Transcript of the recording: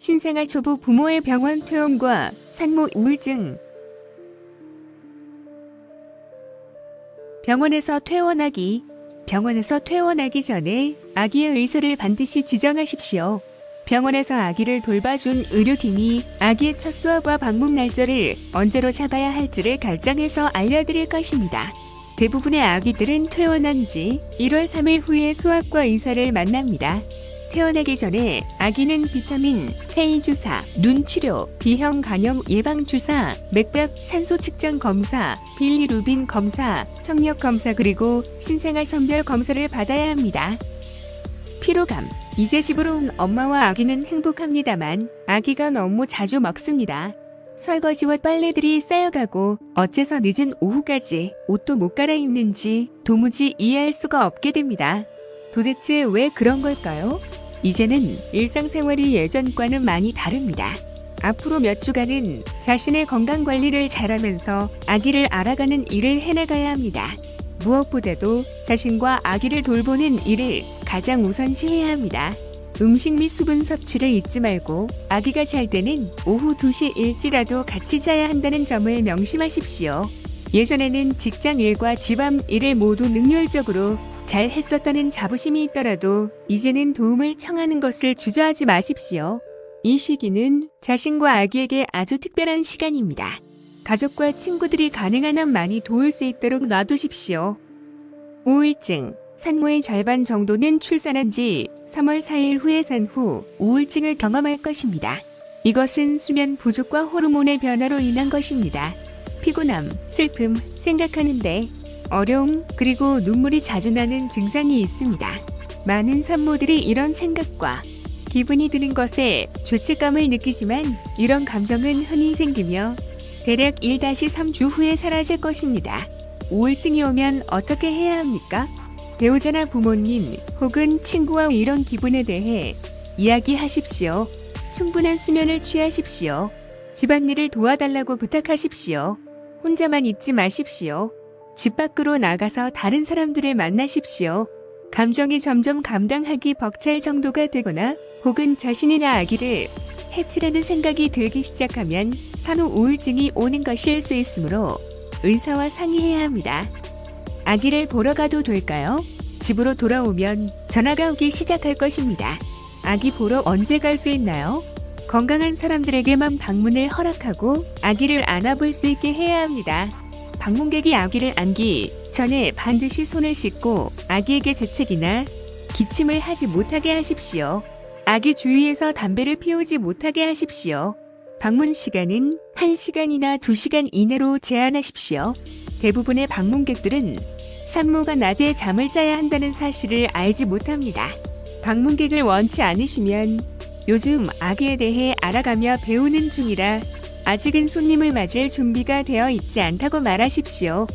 신생아 초보 부모의 병원 퇴원과 산모 우울증 병원에서 퇴원하기 병원에서 퇴원하기 전에 아기의 의사를 반드시 지정하십시오. 병원에서 아기를 돌봐준 의료팀이 아기의 첫 수화과 방문 날짜를 언제로 잡아야 할지를 결정해서 알려드릴 것입니다. 대부분의 아기들은 퇴원한 지 1월 3일 후에 수학과 의사를 만납니다. 태어나기 전에 아기는 비타민, 페이 주사, 눈 치료, 비형 간염 예방 주사, 맥박 산소 측정 검사, 빌리루빈 검사, 청력 검사 그리고 신생아 선별 검사를 받아야 합니다. 피로감. 이제 집으로 온 엄마와 아기는 행복합니다만 아기가 너무 자주 먹습니다. 설거지와 빨래들이 쌓여가고 어째서 늦은 오후까지 옷도 못 갈아입는지 도무지 이해할 수가 없게 됩니다. 도대체 왜 그런 걸까요? 이제는 일상생활이 예전과는 많이 다릅니다. 앞으로 몇 주간은 자신의 건강 관리를 잘하면서 아기를 알아가는 일을 해나가야 합니다. 무엇보다도 자신과 아기를 돌보는 일을 가장 우선시해야 합니다. 음식 및 수분 섭취를 잊지 말고 아기가 잘 때는 오후 2시 일지라도 같이 자야 한다는 점을 명심하십시오. 예전에는 직장 일과 집안 일을 모두 능률적으로 잘 했었다는 자부심이 있더라도 이제는 도움을 청하는 것을 주저하지 마십시오. 이 시기는 자신과 아기에게 아주 특별한 시간입니다. 가족과 친구들이 가능한 한 많이 도울 수 있도록 놔두십시오. 우울증. 산모의 절반 정도는 출산한 지 3월 4일 후에 산 후 우울증을 경험할 것입니다. 이것은 수면 부족과 호르몬의 변화로 인한 것입니다. 피곤함, 슬픔, 생각하는데 어려움, 그리고 눈물이 자주 나는 증상이 있습니다. 많은 산모들이 이런 생각과 기분이 드는 것에 죄책감을 느끼지만 이런 감정은 흔히 생기며 대략 1-3주 후에 사라질 것입니다. 우울증이 오면 어떻게 해야 합니까? 배우자나 부모님 혹은 친구와 이런 기분에 대해 이야기하십시오. 충분한 수면을 취하십시오. 집안일을 도와달라고 부탁하십시오. 혼자만 있지 마십시오. 집 밖으로 나가서 다른 사람들을 만나십시오. 감정이 점점 감당하기 벅찰 정도가 되거나 혹은 자신이나 아기를 해치려는 생각이 들기 시작하면 산후 우울증이 오는 것일 수 있으므로 의사와 상의해야 합니다. 아기를 보러 가도 될까요? 집으로 돌아오면 전화가 오기 시작할 것입니다. 아기 보러 언제 갈 수 있나요? 건강한 사람들에게만 방문을 허락하고 아기를 안아볼 수 있게 해야 합니다. 방문객이 아기를 안기 전에 반드시 손을 씻고 아기에게 재채기나 기침을 하지 못하게 하십시오. 아기 주위에서 담배를 피우지 못하게 하십시오. 방문 시간은 1시간이나 2시간 이내로 제한하십시오. 대부분의 방문객들은 산모가 낮에 잠을 자야 한다는 사실을 알지 못합니다. 방문객을 원치 않으시면 요즘 아기에 대해 알아가며 배우는 중이라 아직은 손님을 맞을 준비가 되어 있지 않다고 말하십시오.